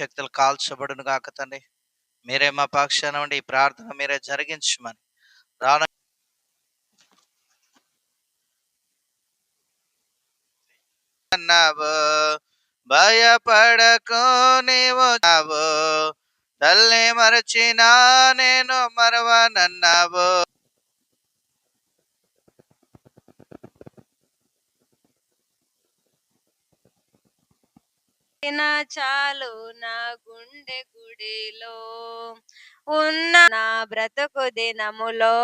శక్తులు కాల్చబడును గాక తండ్రి. మీరే మా పక్షాన ఉండి ఈ ప్రార్థన మీరే జరిగించమని. రాను అన్నావు భయపడకు నీవు నావు తల్లి మరచినా నేను మరవనన్నావు. నా చాలు నా గుండె గుడిలో ఉన్న నా బ్రతుకు దినములో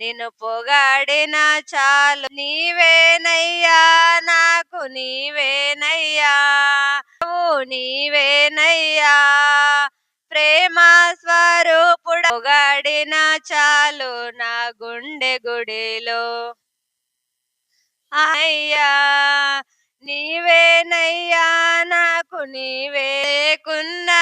నిన్ను పొగాడిన చాలు. నీవేనయ్యా నాకు నీవేనయ్యా నీవేనయ్యా. ప్రేమ స్వరూపుడు పొగాడిన చాలు నా గుండె గుడిలో. అయ్యా నీ నీవే కున్నా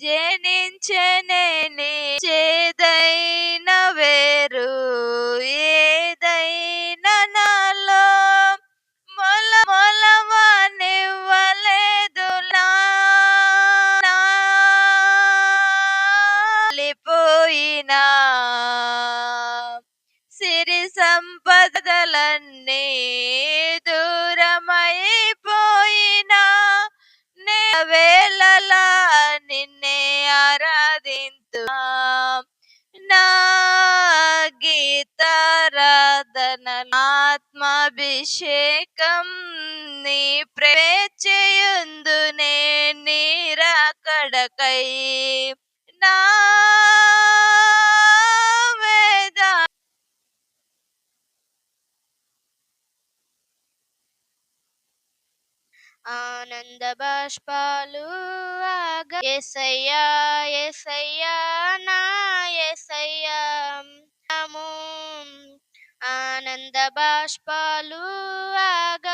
జనించనే చేదైన వేరు ఏదైన నాలో మొల మొలవనివ్వలేదు నా సిరి సంపదలన్నీ గీతారాధన ఆత్మాభిషేకం నీ ప్రేచేయుందునే నీరాకడకై నా ఆనంద బాష్పాలు ఆగ. ఎసయ్యా ఎసయ్యా ఆనంద బాష్పాలు ఆగ